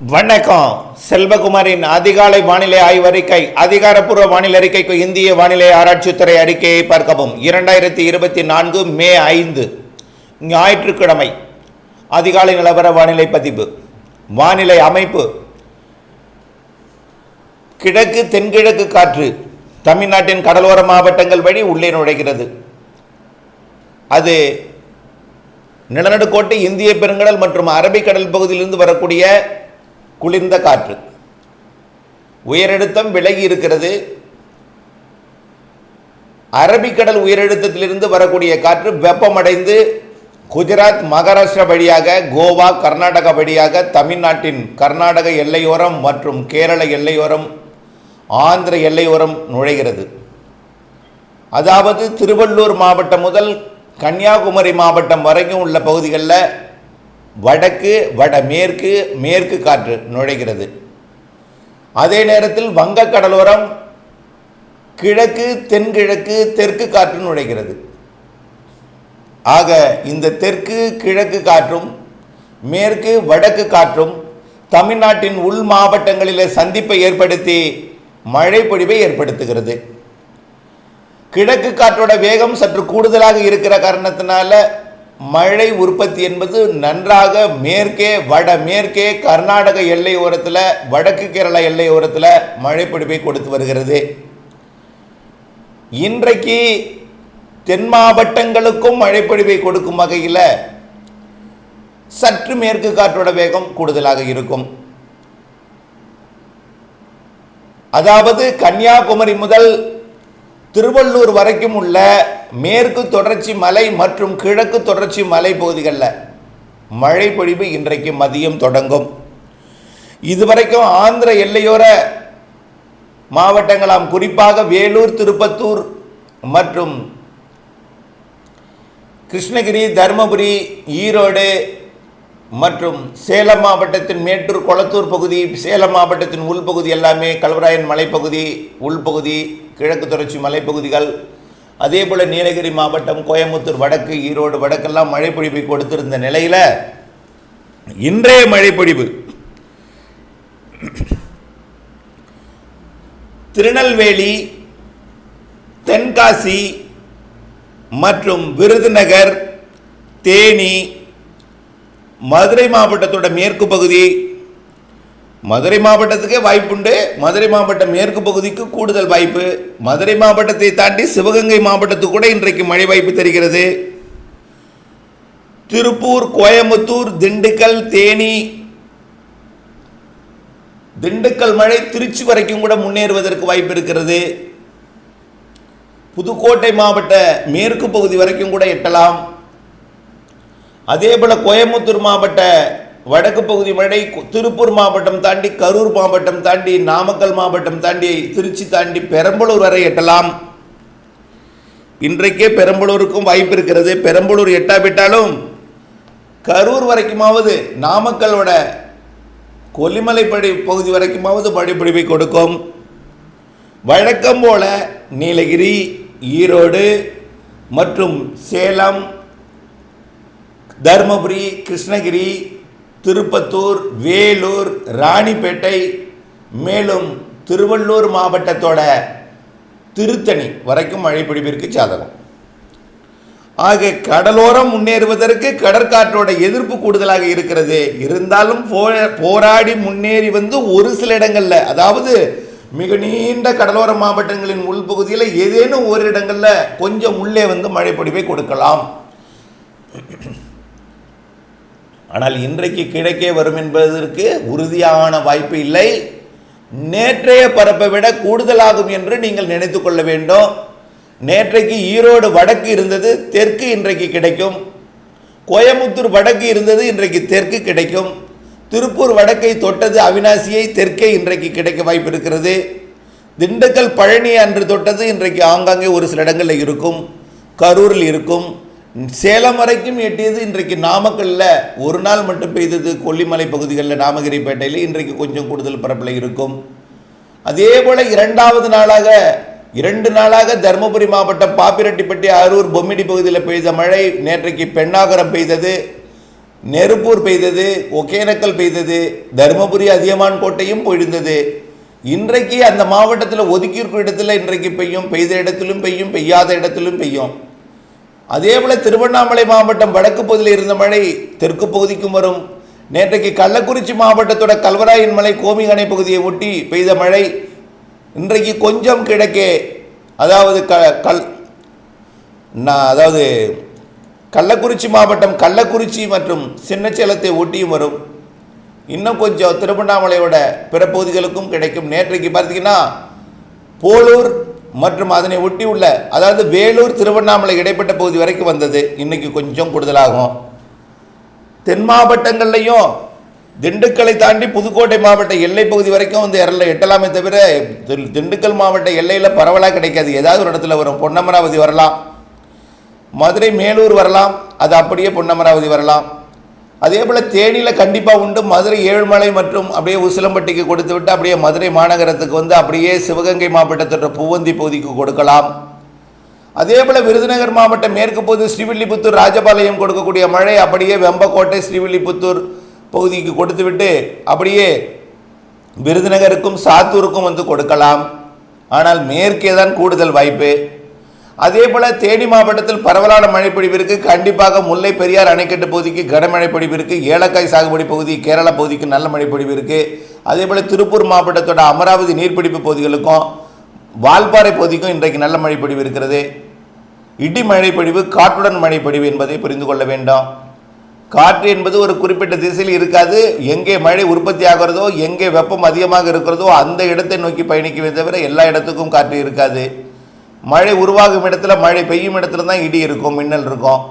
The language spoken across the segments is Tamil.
வணக்கம். செல்வகுமாரின் அதிகாலை வானிலை ஆய்வறிக்கை அதிகாரப்பூர்வ வானிலை அறிக்கைக்கு இந்திய வானிலை ஆராய்ச்சித்துறை அறிக்கையை பார்க்கவும். இரண்டாயிரத்தி இருபத்தி நான்கு மே ஐந்து ஞாயிற்றுக்கிழமை அதிகாலை நிலவர வானிலை பதிவு. வானிலை அமைப்பு. கிழக்கு தென்கிழக்கு காற்று தமிழ்நாட்டின் கடலோர மாவட்டங்கள் வழி உள்ளே நுழைகிறது. அது நிலநடுக்கோட்டு இந்திய பெருங்கடல் மற்றும் அரபிக்கடல் பகுதியிலிருந்து வரக்கூடிய குளிர்ந்த காற்று. உயரழுத்தம் விலகி இருக்கிறது. அரபிக்கடல் உயரழுத்தத்திலிருந்து வரக்கூடிய காற்று வெப்பமடைந்து குஜராத் மகாராஷ்டிரா வழியாக கோவா கர்நாடகா வழியாக தமிழ்நாட்டின் கர்நாடக எல்லையோரம் மற்றும் கேரள எல்லையோரம் ஆந்திர எல்லையோரம் நுழைகிறது. அதாவது திருவள்ளூர் மாவட்டம் முதல் கன்னியாகுமரி மாவட்டம் வரைக்கும் உள்ள பகுதிகளில் வடக்கு வடமேற்கு மேற்கு காற்று நுழைகிறது. அதே நேரத்தில் வங்க கடலோரம் கிழக்கு தென்கிழக்கு தெற்கு காற்று நுழைகிறது. ஆக இந்த தெற்கு கிழக்கு காற்றும் மேற்கு வடக்கு காற்றும் தமிழ்நாட்டின் உள் மாவட்டங்களில் சந்திப்பை ஏற்படுத்தி மழை பொழிவை ஏற்படுத்துகிறது. கிழக்கு காற்றோட வேகம் சற்று கூடுதலாக இருக்கிற காரணத்தினால மழை உற்பத்தி என்பது நன்றாக மேற்கே வட மேற்கே கர்நாடக எல்லை ஓரத்தில் வடக்கு கேரளா எல்லை ஓரத்தில் மழை கொடுத்து வருகிறது. இன்றைக்கு தென் மாவட்டங்களுக்கும் மழை கொடுக்கும் வகையில் சற்று மேற்கு காற்றோட வேகம் கூடுதலாக இருக்கும். அதாவது கன்னியாகுமரி முதல் திருவள்ளூர் வரைக்கும் உள்ள மேற்கு தொடர்ச்சி மலை மற்றும் கிழக்கு தொடர்ச்சி மலை பகுதிகளில் மழை பொழிவு இன்றைக்கு மதியம் தொடங்கும். இதுவரைக்கும் ஆந்திர எல்லையோர மாவட்டங்களாம் குறிப்பாக வேலூர் திருப்பத்தூர் மற்றும் கிருஷ்ணகிரி தருமபுரி ஈரோடு மற்றும் சேலம் மாவட்டத்தின் மேட்டூர் கொளத்தூர் பகுதி சேலம் மாவட்டத்தின் உள்பகுதி எல்லாமே கல்வராயன் மலைப்பகுதி உள்பகுதி கிழக்கு தொடர்ச்சி மலைப்பகுதிகள். அதே போல் நீலகிரி மாவட்டம் கோயம்புத்தூர் வடக்கு ஈரோடு வடக்கெல்லாம் மழைப்பொழிவை கொடுத்திருந்த நிலையில் இன்றைய மழைப்பொழிவு. திருநெல்வேலி தென்காசி மற்றும் விருதுநகர் தேனி மதுரை மாவட்டத்தோட மேற்கு பகுதி. மதுரை மாவட்டத்துக்கே வாய்ப்புண்டு. மதுரை மாவட்டம் மேற்கு பகுதிக்கு கூடுதல் வாய்ப்பு. மதுரை மாவட்டத்தை தாண்டி சிவகங்கை மாவட்டத்துக்கு கூட இன்றைக்கு மழை வாய்ப்பு தெரிகிறது. திருப்பூர் கோயம்புத்தூர் திண்டுக்கல் தேனி. திண்டுக்கல் மழை திருச்சி வரைக்கும் கூட முன்னேறுவதற்கு வாய்ப்பு இருக்கிறது. புதுக்கோட்டை மாவட்ட மேற்கு பகுதி வரைக்கும் கூட எட்டலாம். அதே போல் கோயம்புத்தூர் மாவட்ட வடக்கு பகுதி மழை திருப்பூர் மாவட்டம் தாண்டி கரூர் மாவட்டம் தாண்டி நாமக்கல் மாவட்டம் தாண்டி திருச்சி தாண்டி பெரம்பலூர் வரை எட்டலாம். இன்றைக்கே பெரம்பலூருக்கும் வாய்ப்பு இருக்கிறது. பெரம்பலூர் எட்டாவிட்டாலும் கரூர் வரைக்குமாவது நாமக்கலோட கொல்லிமலை படி பகுதி வரைக்குமாவது மழைப்பொழிவை கொடுக்கும். வழக்கம் போல நீலகிரி ஈரோடு மற்றும் சேலம் தருமபுரி கிருஷ்ணகிரி திருப்பத்தூர் வேலூர் ராணிப்பேட்டை மேலும் திருவள்ளூர் மாவட்டத்தோட திருத்தணி வரைக்கும் மழை பிடிப்பிற்கு சாதகம் ஆக கடலோரம் முன்னேறுவதற்கு கடற்காற்றோட எதிர்ப்பு கூடுதலாக இருக்கிறது. இருந்தாலும் போ- போராடி முன்னேறி வந்து ஒரு சில இடங்களில் அதாவது மிக நீண்ட கடலோர மாவட்டங்களின் உள்பகுதியில் ஏதேனும் ஒரு இடங்களில் கொஞ்சம் உள்ளே வந்து மழை பொடிவை கொடுக்கலாம். ஆனால் இன்றைக்கு கிழக்கே வரும் என்பதற்கு உறுதியான வாய்ப்பு இல்லை. நேற்றைய பரப்பை விட கூடுதலாகும் என்று நீங்கள் நினைத்து கொள்ள வேண்டும். நேற்றைக்கு ஈரோடு வடக்கு இருந்தது தெற்கு இன்றைக்கு கிடைக்கும். கோயமுத்தூர் வடக்கு இருந்தது இன்றைக்கு தெற்கு கிடைக்கும். திருப்பூர் வடக்கை தொட்டது அவினாசியை தெற்கே இன்றைக்கு கிடைக்க வாய்ப்பு இருக்கிறது. திண்டுக்கல் பழனி அன்று தொட்டது இன்றைக்கு ஆங்காங்கே ஒரு சில இடங்களில் இருக்கும். கரூரில் இருக்கும். சேலம் வரைக்கும் எட்டியது இன்றைக்கு நாமக்கல்ல ஒரு நாள் மட்டும் பெய்தது கொல்லிமலை பகுதிகளில் நாமகிரிப்பேட்டையில் இன்றைக்கு கொஞ்சம் கூடுதல் பரப்பில் இருக்கும். அதே போல இரண்டாவது நாளாக இரண்டு நாளாக தருமபுரி மாவட்டம் பாப்பிரெட்டிப்பட்டி அரூர் பொம்மிடி பகுதியில் பெய்த மழை நேற்றைக்கு பெண்ணாகரம் பெய்தது நெருப்பூர் பெய்தது ஒகேனக்கல் பெய்தது தருமபுரி அதியமான் கோட்டையும் பொழிந்தது. இன்றைக்கு அந்த மாவட்டத்தில் ஒதுக்கியிருக்கும் இடத்துல இன்றைக்கு பெய்யும் பெய்த இடத்திலும் பெய்யும் பெய்யாத இடத்திலும் பெய்யும். அதே போல திருவண்ணாமலை மாவட்டம் வடக்கு பகுதியில் இருந்த மழை தெற்கு பகுதிக்கும் வரும். நேற்றைக்கு கள்ளக்குறிச்சி மாவட்டத்தோட கல்வராயன் மலை கோமி அணை பகுதியை ஒட்டி பெய்த மழை இன்றைக்கு கொஞ்சம் கிழக்கே அதாவது க கல் நான் அதாவது கள்ளக்குறிச்சி மாவட்டம் கள்ளக்குறிச்சி மற்றும் சின்னச்சேலத்தை ஒட்டியும் வரும். இன்னும் கொஞ்சம் திருவண்ணாமலையோட பிற பகுதிகளுக்கும் கிடைக்கும். நேற்றைக்கு பார்த்தீங்கன்னா போலூர் மற்றும் அதனை ஒட்டி உள்ள அதாவது வேலூர் திருவண்ணாமலை இடைப்பட்ட பகுதி வரைக்கும் வந்தது. இன்னைக்கு கொஞ்சம் கூடுதலாகும். தென் மாவட்டங்கள்லையும் திண்டுக்கலை தாண்டி புதுக்கோட்டை மாவட்ட எல்லை பகுதி வரைக்கும் வந்து இரல எட்டலாமே தவிர திண்டுக்கல் மாவட்ட எல்லையில் பரவலாக கிடைக்காது. ஏதாவது ஒரு இடத்துல வரும். பொன்னமராவதி வரலாம். மதுரை மேலூர் வரலாம். அது அப்படியே பொன்னமராவதி வரலாம். அதே போல் தேனியில் கண்டிப்பாக உண்டு. மதுரை ஏழுமலை மற்றும் அப்படியே உசிலம்பட்டிக்கு கொடுத்து விட்டு அப்படியே மதுரை மாநகரத்துக்கு வந்து அப்படியே சிவகங்கை மாவட்டத்தோட பூவந்தி பகுதிக்கு கொடுக்கலாம். அதே போல் விருதுநகர் மாவட்டம் மேற்கு பகுதி ஸ்ரீவில்லிபுத்தூர் ராஜபாளையம் கொடுக்கக்கூடிய மழை அப்படியே வெம்பக்கோட்டை ஸ்ரீவில்லிபுத்தூர் பகுதிக்கு கொடுத்துவிட்டு அப்படியே விருதுநகருக்கும் சாத்தூருக்கும் வந்து கொடுக்கலாம். ஆனால் மேற்கே தான் கூடுதல் வாய்ப்பு. அதே போல் தேனி மாவட்டத்தில் பரவலான மழை பொழிவிற்கு கண்டிப்பாக முல்லை பெரியார் அணைக்கட்டு பகுதிக்கு கனமழை பொழிவிற்கு ஏலக்காய் சாகுபடி பகுதி கேரளா பகுதிக்கு நல்ல மழை அதே போல் திருப்பூர் மாவட்டத்தோட அமராவதி நீர்பிடிப்பு பகுதிகளுக்கும் வால்பாறை பகுதிக்கும் இன்றைக்கு நல்ல மழை பொழிவு இருக்கிறது. இடி மழை பொழிவு காற்றுடன் மழை பொழிவு என்பதை புரிந்து கொள்ள வேண்டும். காற்று என்பது ஒரு குறிப்பிட்ட திசையில் இருக்காது. எங்கே மழை உற்பத்தி ஆகிறதோ எங்கே வெப்பம் அதிகமாக இருக்கிறதோ அந்த இடத்தை நோக்கி பயணிக்கவே தவிர எல்லா இடத்துக்கும் காற்று இருக்காது. மழை உருவாகும் இடத்துல மழை பெய்யும் இடத்துல தான் இடி இருக்கும் மின்னல் இருக்கும்.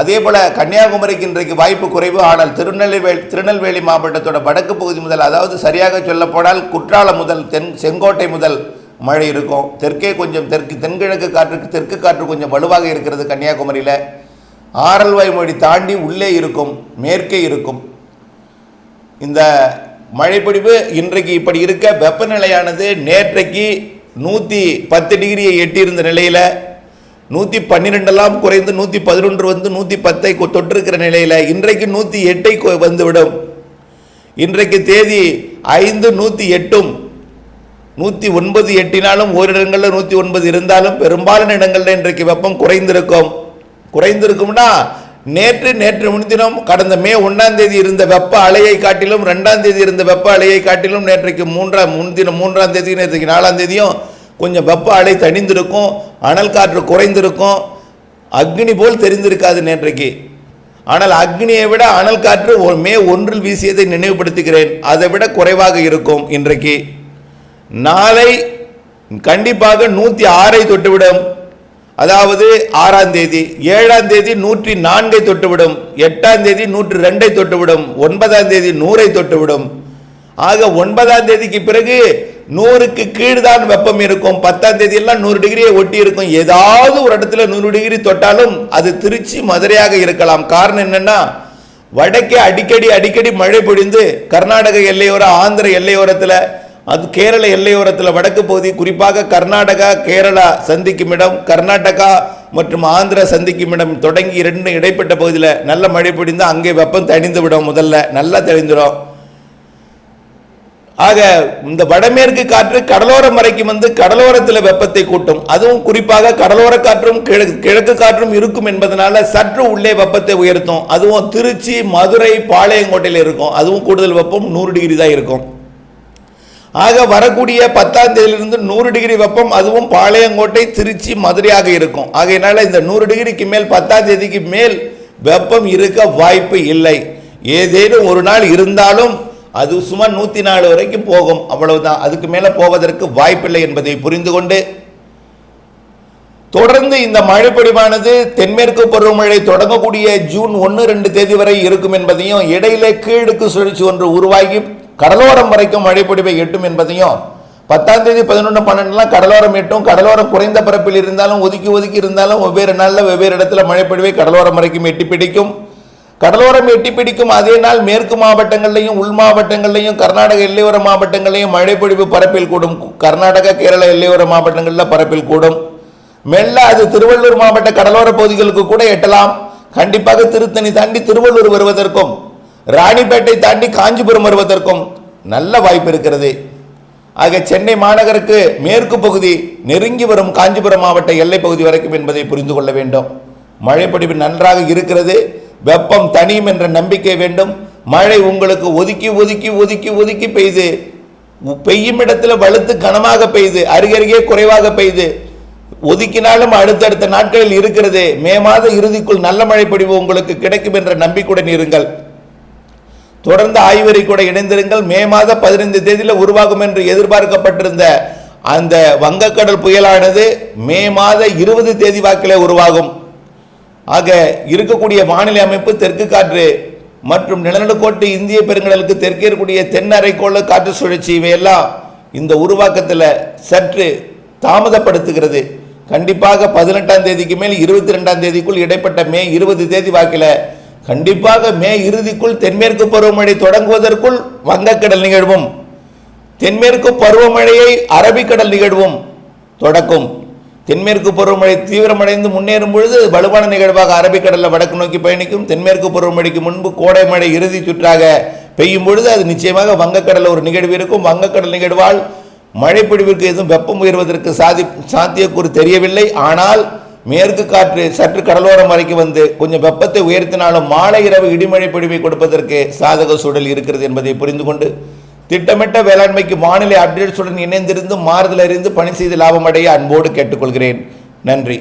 அதே போல் கன்னியாகுமரிக்கு இன்றைக்கு வாய்ப்பு குறைவு. ஆனால் திருநெல்வேலி திருநெல்வேலி மாவட்டத்தோட வடக்கு பகுதி முதல் அதாவது சரியாக சொல்லப்போனால் குற்றாலம் முதல் தென் செங்கோட்டை முதல் மழை இருக்கும். தெற்கே கொஞ்சம் தெற்கு தென்கிழக்கு காற்றுக்கு தெற்கு காற்று கொஞ்சம் வலுவாக இருக்கிறது கன்னியாகுமரியில். ஆரல்வாய் மொழி தாண்டி உள்ளே இருக்கும் மேற்கே இருக்கும். இந்த மழைப்பொழிவு இன்றைக்கு இப்படி இருக்க வெப்பநிலையானது நேற்றைக்கு நூற்றி பத்து டிகிரியை எட்டியிருந்த நிலையில் நூற்றி பன்னிரெண்டெல்லாம் குறைந்து நூற்றி பதினொன்று வந்து நூற்றி பத்தை தொட்டிருக்கிற நிலையில் இன்றைக்கு நூற்றி எட்டை வந்துவிடும். இன்றைக்கு தேதி ஐந்து நூற்றி எட்டும் நூற்றி ஒன்பது எட்டினாலும் ஓரிடங்களில் நூற்றி ஒன்பது இருந்தாலும் பெரும்பாலான இடங்களில் இன்றைக்கு வெப்பம் குறைந்திருக்கும். குறைந்திருக்கும்னா நேற்று நேற்று முன்தினம் கடந்த மே ஒன்றாம் தேதி இருந்த வெப்ப அலையை காட்டிலும் ரெண்டாம் தேதி இருந்த வெப்ப அலையை காட்டிலும் நேற்றைக்கு மூன்றாம் முன்தினம் மூன்றாம் தேதி நேற்றைக்கு நாலாம் தேதியும் கொஞ்சம் வெப்ப அலை தணிந்திருக்கும் அனல் காற்று குறைந்திருக்கும். அக்னி போல் தெரிந்திருக்காது நேற்றைக்கு. ஆனால் அக்னியை விட அனல் காற்று மே ஒன்றில் வீசியதை நினைவுபடுத்துகிறேன். அதை விட குறைவாக இருக்கும் இன்றைக்கு. நாளை கண்டிப்பாக நூற்றி ஆறை தொட்டுவிடும். அதாவது ஆறாம் தேதி ஏழாம் தேதி நூற்றி நான்கை தொட்டுவிடும் எட்டாம் தேதி நூற்றி ரெண்டை தொட்டுவிடும் ஒன்பதாம் தேதி நூறை தொட்டுவிடும். ஆக ஒன்பதாம் தேதிக்கு பிறகு நூறுக்கு கீழ்தான் வெப்பம் இருக்கும். பத்தாம் தேதியெல்லாம் நூறு டிகிரியை ஒட்டி இருக்கும். ஏதாவது ஒரு இடத்துல நூறு டிகிரி தொட்டாலும் அது திருச்சி மதுரையாக இருக்கலாம். காரணம் என்னன்னா வடக்கே அடிக்கடி அடிக்கடி மழை பொழிந்து கர்நாடக எல்லையோர ஆந்திர எல்லையோரத்தில் அது கேரள எல்லையோரத்தில் வடக்கு பகுதி குறிப்பாக கர்நாடகா கேரளா சந்திக்கும் இடம் கர்நாடகா மற்றும் ஆந்திரா சந்திக்கும் இடம் தொடங்கி இரண்டு இடைப்பட்ட பகுதியில் நல்ல மழை பொழிந்து அங்கே வெப்பம் தணிந்து விடும் முதல்ல நல்லா தெளிந்துடும். ஆக இந்த வடமேற்கு காற்று கடலோரம் வரைக்கும் வந்து கடலோரத்தில் வெப்பத்தை கூட்டும். அதுவும் குறிப்பாக கடலோர காற்றும் கிழக்கு கிழக்கு காற்றும் இருக்கும் என்பதனால சற்று உள்ளே வெப்பத்தை உயர்த்தும். அதுவும் திருச்சி மதுரை பாளையங்கோட்டையில் இருக்கும். அதுவும் கூடுதல் வெப்பம் நூறு டிகிரி தான் இருக்கும். ஆக வரக்கூடிய பத்தாம் தேதியிலிருந்து நூறு டிகிரி வெப்பம் அதுவும் பாளையங்கோட்டை திருச்சி மதுரையாக இருக்கும். ஆகையினால இந்த நூறு டிகிரிக்கு மேல் பத்தாம் தேதிக்கு மேல் வெப்பம் இருக்க வாய்ப்பு இல்லை. ஏதேனும் ஒரு நாள் இருந்தாலும் அது சுமார் நூற்றி நாலு வரைக்கும் போகும். அவ்வளவுதான். அதுக்கு மேலே போவதற்கு வாய்ப்பில்லை என்பதை புரிந்து கொண்டு தொடர்ந்து இந்த மழைப்பொழிவானது தென்மேற்கு பருவமழை தொடங்கக்கூடிய ஜூன் ஒன்று ரெண்டு தேதி வரை இருக்கும் என்பதையும் இடையிலே கீழுக்கு சுழற்சி ஒன்று உருவாகி கடலோரம் வரைக்கும் மழைப்பொழிவை எட்டும் என்பதையும் பத்தாம் தேதி பதினொன்று பன்னெண்டுலாம் கடலோரம் எட்டும் கடலோரம் குறைந்த பரப்பில் இருந்தாலும் ஒதுக்கி ஒதுக்கி இருந்தாலும் வெவ்வேறு நாளில் வெவ்வேறு இடத்துல மழைப்பொழிவை கடலோரம் வரைக்கும் எட்டி பிடிக்கும். கடலோரம் எட்டி பிடிக்கும் அதே நாள் மேற்கு மாவட்டங்கள்லையும் உள் மாவட்டங்கள்லையும் கர்நாடக எல்லையோர மாவட்டங்கள்லையும் மழைப்பொழிவு பரப்பில் கூடும். கர்நாடக கேரள எல்லையோர மாவட்டங்களில் பரப்பில் கூடும். மெல்ல அது திருவள்ளூர் மாவட்ட கடலோர பகுதிகளுக்கு கூட எட்டலாம். கண்டிப்பாக திருத்தணி தாண்டி திருவள்ளூர் வருவதற்கும் ராணிப்பேட்டை தாண்டி காஞ்சிபுரம் வருவதற்கும் நல்ல வாய்ப்பு இருக்கிறது. ஆக சென்னை மாநகருக்கு மேற்கு பகுதி நெருங்கி வரும் காஞ்சிபுரம் மாவட்ட எல்லை பகுதி வரைக்கும் என்பதை புரிந்து கொள்ள வேண்டும். மழைப்பொழிவு நன்றாக இருக்கிறது. வெப்பம் தனியும் என்ற நம்பிக்கை வேண்டும். மழை உங்களுக்கு ஒதுக்கி ஒதுக்கி ஒதுக்கி ஒதுக்கி பெய்து பெய்யும் இடத்துல வலுத்து கனமாக பெய்து அருகருகே குறைவாக பெய்து ஒதுக்கினாலும் அடுத்தடுத்த நாட்களில் இருக்கிறது. மே மாத இறுதிக்குள் நல்ல மழை பொழிவு உங்களுக்கு கிடைக்கும் என்ற நம்பிக்கையுடன் இருங்கள். தொடர்ந்து ஆய்வறை கூட இணைந்திருங்கள். மே மாத பதினைந்து தேதியில் உருவாகும் என்று எதிர்பார்க்கப்பட்டிருந்த அந்த வங்கக்கடல் புயலானது மே மாத இருபது தேதி வாக்கிலே உருவாகும். ஆக இருக்கக்கூடிய வானிலை அமைப்பு தெற்கு காற்று மற்றும் நிலநடுக்கோட்டு இந்திய பெருங்கடலுக்கு தெற்கே இருக்கக்கூடிய தென் அரைக்கோள காற்று சுழற்சி இவையெல்லாம் இந்த உருவாக்கத்தில் சற்று தாமதப்படுத்துகிறது. கண்டிப்பாக பதினெட்டாம் தேதிக்கு மேல் இருபத்தி ரெண்டாம் தேதிக்குள் இடைப்பட்ட மே இருபது தேதி வாக்கில் கண்டிப்பாக மே இறுதிக்குள் தென்மேற்கு பருவமழை தொடங்குவதற்குள் வங்கக்கடல் நிகழ்வும். தென்மேற்கு பருவமழையை அரபிக்கடல் நிகழ்வும் தொடக்கும். தென்மேற்கு பருவமழை தீவிரமடைந்து முன்னேறும் பொழுது வலுவான நிகழ்வாக அரபிக்கடலில் வடக்கு நோக்கி பயணிக்கும். தென்மேற்கு பருவமழைக்கு முன்பு கோடை மழை இறுதி சுற்றாக பெய்யும் பொழுது அது நிச்சயமாக வங்கக்கடலில் ஒரு நிகழ்வு இருக்கும். வங்கக்கடல் நிகழ்வால் மழைப்பொழிவிற்கு எதுவும் வெப்பம் உயர்வதற்கு சாதி சாத்தியக்கூறு தெரியவில்லை. ஆனால் மேற்கு காற்று சற்று கடலோரம் வரைக்கும் வந்து கொஞ்சம் வெப்பத்தை உயர்த்தினாலும் மாலை இரவு இடிமழை பொழிவை கொடுப்பதற்கு சாதக சூழல் இருக்கிறது என்பதை புரிந்து கொண்டு திட்டமிட்ட வேளாண்மைக்கு வானிலை அப்டேட்ஸுடன் இணைந்திருந்து மாறுதல் அறிந்து பணி செய்து லாபமடைய அன்போடு கேட்டுக்கொள்கிறேன். நன்றி.